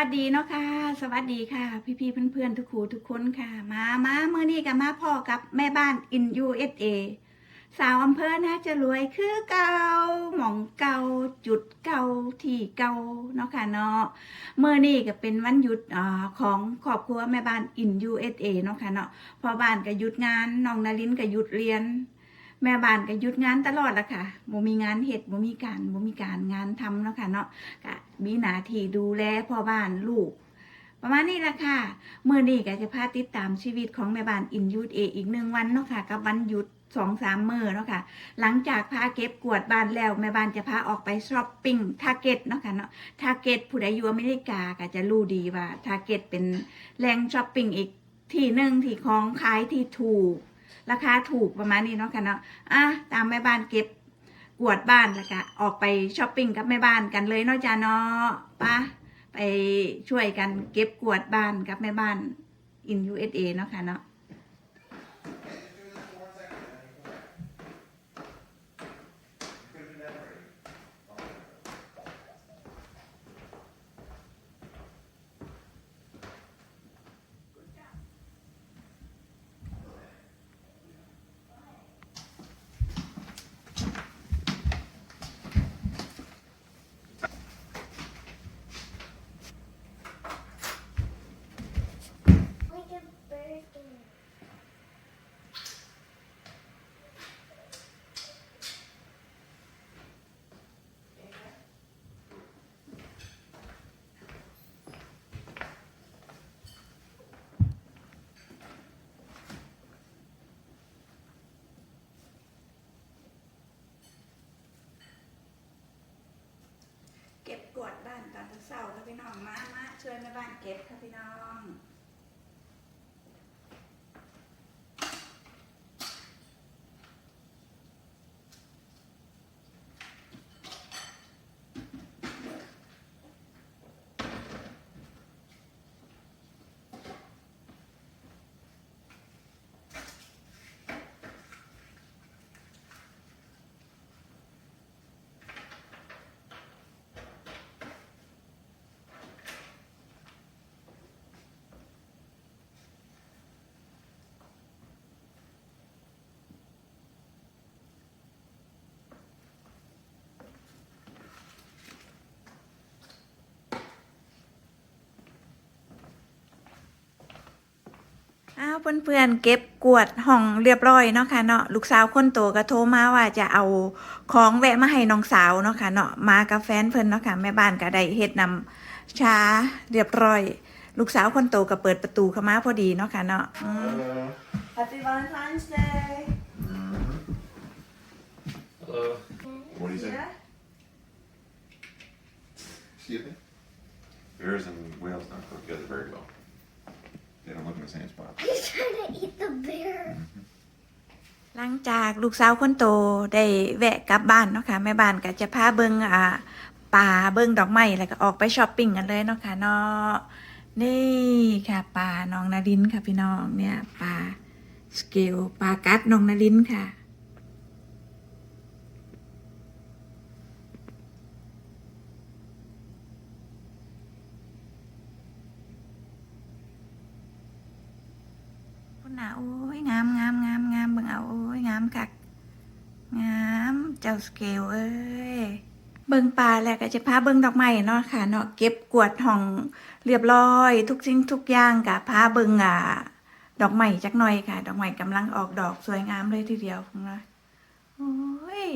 สวัสดีเนาะค่ะ สวัสดีค่ะ พี่ๆเพื่อนๆทุกครูทุกคนค่ะ มามาเมื่อนี้กับมาพ่อกับแม่บ้าน in USA สาวอำเภอน่าจะรวยคือเก่าหม่องเก่าจุดเก่าที่เก่าเนาะค่ะเนาะเมื่อนี้ก็เป็นวันหยุดอของครอบครัวแม่บ้าน in USA เนาะค่ะเนาะพอบ้านก็หยุดงานน้องนารินก็หยุดเรียน แม่บ้านก็หยุดงานตลอดละค่ะบ่มีงานเฮ็ดบ่มีการบ่มีการงานทำเนาะค่ะเนาะก็มีหน้าที่ดูแลพ่อบ้านลูก ประมาณนี้ละค่ะเมื่อนี้ก็จะพาติดตามชีวิตของแม่บ้านอินยูดเออีกหนึ่งวันเนาะค่ะกับวันหยุดสองสามมือเนาะค่ะ หลังจากพาเก็บกวดบ้านแล้วแม่บ้านจะพาออกไปช้อปปิ้งทาร์เก็ตเนาะค่ะเนาะทาร์เก็ตผู้ใดอยู่อเมริกาก็จะรู้ดีว่าทาร์เก็ตเป็นแหล่งช้อปปิ้งอีกที่หนึ่งที่ของขายที่ถูก ราคาถูกประมาณนี้เนาะค่ะเนาะอะตามแม่บ้านเก็บกวดบ้านแล้วก็ออกไปช้อปปิ้งกับแม่บ้านกันเลยเนาะจ้าเนาะปะไปช่วยกันเก็บกวดบ้านกับแม่บ้านอินยูเอสเอเนาะค่ะเนาะ Like a birthday. ·ก็บ กวาดบ้านตอนเช้าค่ะพี่น้องมามาช่วยแม่บ้านเก็บค่ะพี่น้อง อ้าวเพื่อนๆเก็บกวาดห้องเรียบร้อยเนาะค่ะเนาะลูกสาวคนโตก็โทรมาว่าจะเอาของแวะมาให้น้องสาวเนาะค่ะเนาะมากับแฟนเพิ่นเนาะค่ะแม่บ้านก็ได้เฮ็ดนำชาเรียบร้อย ลูกสาวคนโตก็เปิดประตูเข้ามาพอดีเนาะค่ะเนาะอืม Hello. Happy Valentine's Day Hello. What do you say? Excuse me? Bears and whales don't go together very well. They don't look in the same spot. He's trying to eat the bear. หลังจากลูกสาวคนโตได้แวะกลับบ้านเนาะค่ะแม่บ้านก็จะพาเบิงอ่าป่าเบิงดอกไม้แล้วก็ออกไปช้อปปิ้งกันเลยเนาะค่ะเนาะนี่ค่ะป่าน้องนารินค่ะพี่น้องเนี่ยป่าสเกลป่ากัดน้องนารินค่ะ น่ะโอ้ยงามงามงามงามเบิ่งเอาโอ้ยงามคักงามเจ้าสเกลเอ้ยเบิ่งป่าแล้วก็จะพาเบิ่งดอกไม้เนาะค่ะเนาะเก็บกวดห้องเรียบร้อย ทุกสิ่งทุกอย่างกะพาเบิ่งอ่าดอกไม้จักหน่อยค่ะ ดอกไม้กำลังออกดอกสวยงามเลยทีเดียวพุ่นนะโอ้ย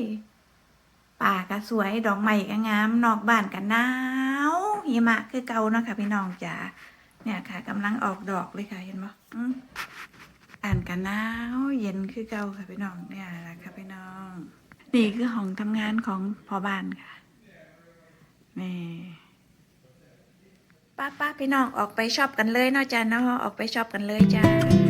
ป่าก็สวยดอกไม้ก็งาม นอกบ้านก็หนาวหิมะคือเก่าเนาะค่ะพี่น้องจ๋าเนี่ยค่ะกำลังออกดอกเลยค่ะเห็นบ่อืม อ่านกันหนาวเย็นคือเก่าค่ะพี่น้องเนี่ยแหละค่ะพี่น้องนี่คือห้องทำงานของพ่อบ้านค่ะนี่ป้าป้าพี่น้องออกไปชอบกันเลยเนาะจ้าเนาะออกไปชอบกันเลยจ้า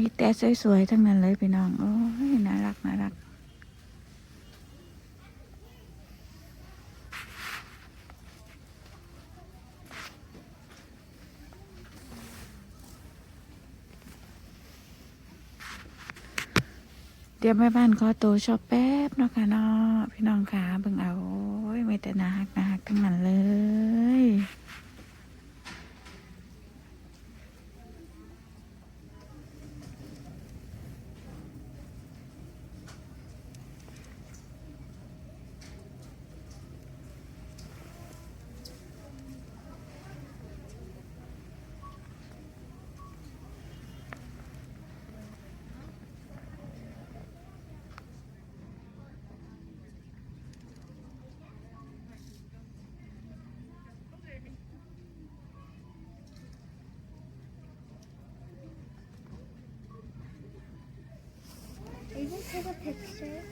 มีแต่สวยๆทั้งนั้นเลยพี่น้อง โอ้ยน่ารักน่ารัก เดี๋ยวแม่บ้านขอตัวชอบแป๊บเนาะค่ะเนาะพี่น้องค่ะเบิ่งเอา โอ้ยไม่แต่นาฮักนาฮักทั้งนั้นเลย take a picture?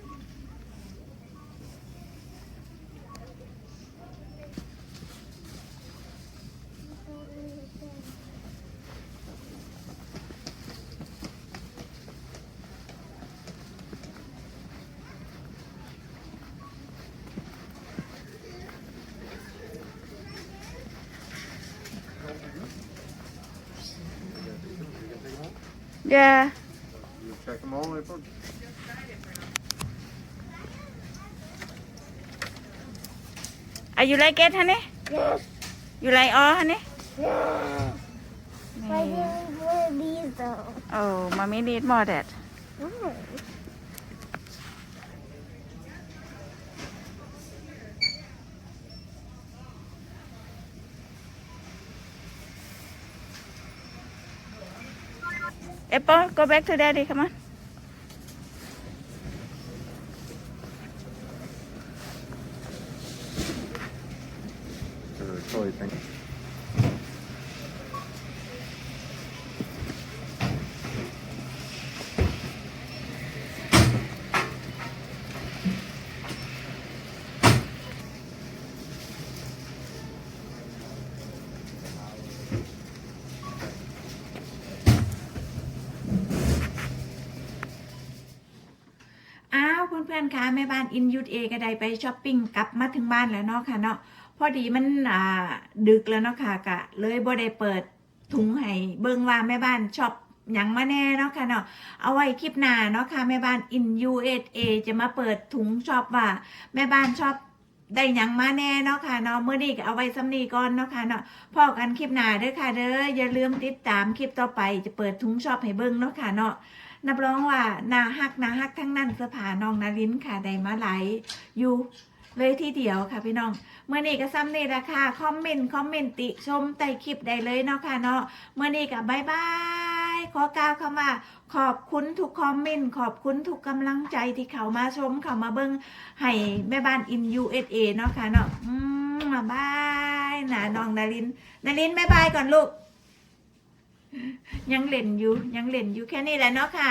yeah You check them all, April? Are you like it honey Yes. you like all honey Yes. I didn't wear these though. oh mommy need more that Oh. apple go back to daddy come on Or Chloe think. อ้าวเพื่อนๆคะแม่บ้านอินยูทเอก็ได้ไปช้อปปิ้งกลับมาถึงบ้านแล้วเนาะค่ะเนาะ พอดีมันอ่าดึกแล้วเนาะค่ะกะ เลยบ่ได้เปิดถุงให้เบิ่งว่าแม่บ้านชอบหยังมาแน่เนาะค่ะเนาะเอาไว้คลิปหน้าเนาะค่ะแม่บ้านอินยูเอเอจะมาเปิดถุงชอบว่า แม่บ้านชอบได้หยังมาแน่เนาะค่ะเนาะเมื่อนี้ก็เอาไว้ซ้ำนี้ก่อนเนาะค่ะเนาะพอกันคลิปหน้าเด้อค่ะเด้ออย่าลืมติดตามคลิปต่อไปจะเปิดถุงชอบให้เบิ่งเนาะค่ะเนาะนับรองว่านาฮักนาฮักทั้งนั้นเสื้อผ้าน้องนาลินค่ะได้มาไหลอยู่ เลยที่เดียวค่ะพี่น้องเมื่อนี้ก็ซ้ำนี่ละค่ะคอมเมนต์คอมเมนต์ติชมใต้คลิปได้เลยเนาะค่ะเนาะเมื่อนี้ก็บายบายขอกล่าวคำว่า ขอบคุณทุกคอมเมนต์ขอบคุณทุกกำลังใจที่เขามาชมเขามาเบิ้งให้แม่บ้านอิน USA เนาะค่ะเนาะอืมบายนะน้องนาลินนาลินบายบายก่อนลูกยังเล่นอยู่ยังเล่นอยู่แค่นี้แหละเนาะค่ะ